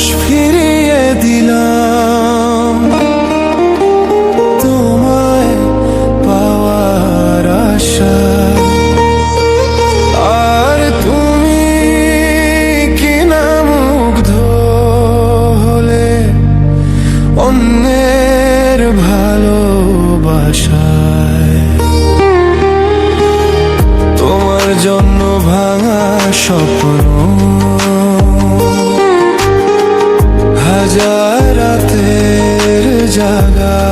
মানুষ ফিরিয়ে দিলাম। তোমায় পাওয়ার আশা। আর তুমি কিনা মুগ্ধ হলে অন্যের ভালোবাসায়? তোমার জন্য ভাঙা স্বপ্ন জাগা